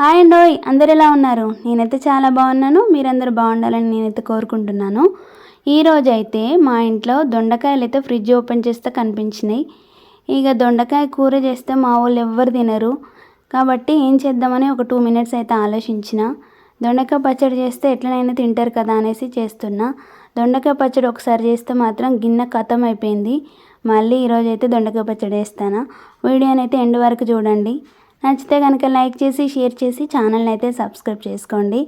Hi and ఓయ్ అందరు ఎలా ఉన్నారు? నేనైతే చాలా బాగున్నాను మీరందరూ బాగుండాలని నేనైతే కోరుకుంటున్నాను. ఈరోజు అయితే మా ఇంట్లో దొండకాయలు అయితే ఫ్రిడ్జ్ ఓపెన్ చేస్తే కనిపించినాయి. ఇక దొండకాయ కూర చేస్తే మా వాళ్ళు ఎవ్వరు తినరు. కాబట్టి ఏం చేద్దామని ఒక టూ మినిట్స్ అయితే ఆలోచించిన. దొండకాయ పచ్చడి చేస్తే ఎట్లనైనా తింటారు కదా అనేసి చేస్తున్నా. దొండకాయ పచ్చడి ఒకసారి చేస్తే మాత్రం గిన్నె కథం అయిపోయింది. మళ్ళీ ఈరోజు అయితే దొండకాయ పచ్చడి వేస్తాను. వీడియోనైతే ఎండ్ వరకు చూడండి. నచ్చితే కనుక లైక్ చేసి షేర్ చేసి ఛానల్ని అయితే సబ్స్క్రైబ్ చేసుకోండి.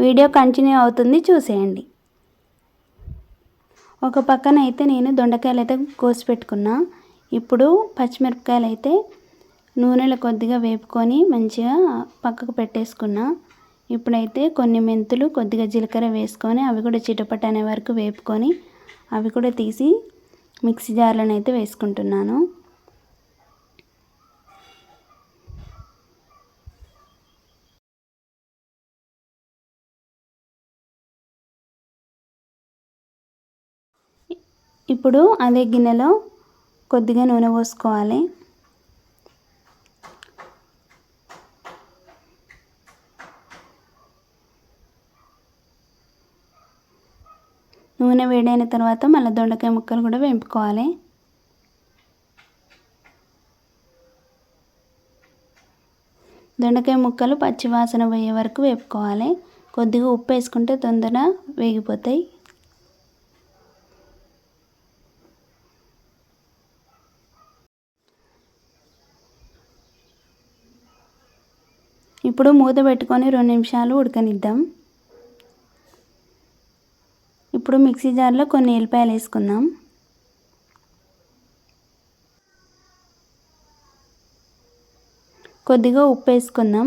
వీడియో కంటిన్యూ అవుతుంది చూసేయండి. ఒక పక్కన అయితే నేను దొండకాయలు అయితే కోసి పెట్టుకున్నా. ఇప్పుడు పచ్చిమిరపకాయలు అయితే నూనెలో కొద్దిగా వేపుకొని మంచిగా పక్కకు పెట్టేసుకున్నా. ఇప్పుడైతే కొన్ని మెంతులు కొద్దిగా జీలకర్ర వేసుకొని అవి కూడా చిటపట అనే వరకు వేపుకొని అవి కూడా తీసి మిక్సీ జార్లను అయితే వేసుకుంటున్నాను. ఇప్పుడు అదే గిన్నెలో కొద్దిగా నూనె పోసుకోవాలి. నూనె వేడైన తర్వాత మళ్ళీ దొండకాయ ముక్కలు కూడా వేపుకోవాలి. దొండకాయ ముక్కలు పచ్చివాసన పోయే వరకు వేపుకోవాలి. కొద్దిగా ఉప్పు వేసుకుంటే తొందరగా వేగిపోతాయి. ఇప్పుడు మూత పెట్టుకొని రెండు నిమిషాలు ఉడకనిద్దాం. ఇప్పుడు మిక్సీ జార్లో కొన్ని ఎల్లిపాయలు వేసుకుందాం. కొద్దిగా ఉప్పు వేసుకుందాం.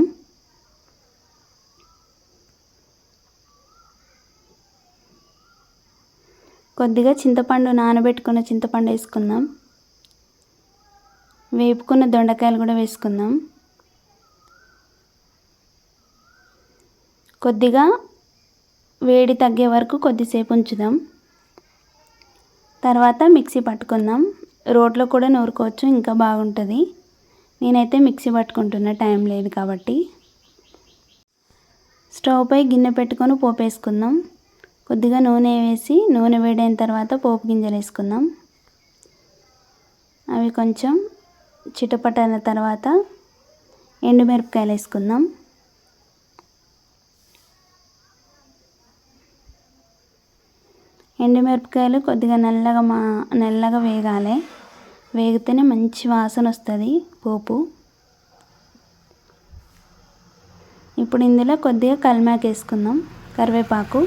కొద్దిగా చింతపండు నానబెట్టుకున్న చింతపండు వేసుకుందాం. వేపుకున్న దొండకాయలు కూడా వేసుకుందాం. కొద్దిగా వేడి తగ్గే వరకు కొద్దిసేపు ఉంచుదాం. తర్వాత మిక్సీ పట్టుకుందాం. రోట్లో కూడా నూరుకోవచ్చు ఇంకా బాగుంటుంది. నేనైతే మిక్సీ పట్టుకుంటున్న టైం లేదు కాబట్టి. స్టవ్ పై గిన్నె పెట్టుకొని పోపు వేసుకుందాం. కొద్దిగా నూనె వేసి నూనె వేడైన తర్వాత పోపు గింజలు వేసుకుందాం. అవి కొంచెం చిటపటైన తర్వాత ఎండుమిరపకాయలు వేసుకుందాం. ఎండుమిరపకాయలు కొద్దిగా నల్లగా మా నల్లగా వేగాలి. వేగితేనే మంచి వాసన వస్తుంది పోపు. ఇప్పుడు ఇందులో కొద్దిగా కల్మాకు వేసుకుందాం కరివేపాకు.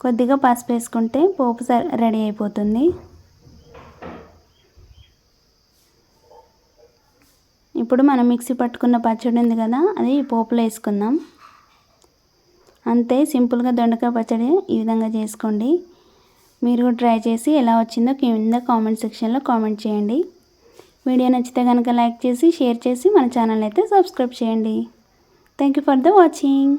కొద్దిగా పసుపు వేసుకుంటే పోపు రెడీ అయిపోతుంది. ఇప్పుడు మనం మిక్సీ పట్టుకున్న పచ్చడి ఉంది కదా అది పోపులో వేసుకుందాం. అంతే సింపుల్గా దొండకాయ పచ్చడి ఈ విధంగా చేసుకోండి. మీరు కూడా ట్రై చేసి ఎలా వచ్చిందో కింద కామెంట్ సెక్షన్లో కామెంట్ చేయండి. వీడియో నచ్చితే కనుక లైక్ చేసి షేర్ చేసి మన ఛానల్ అయితే సబ్స్క్రైబ్ చేయండి. Thank you for the watching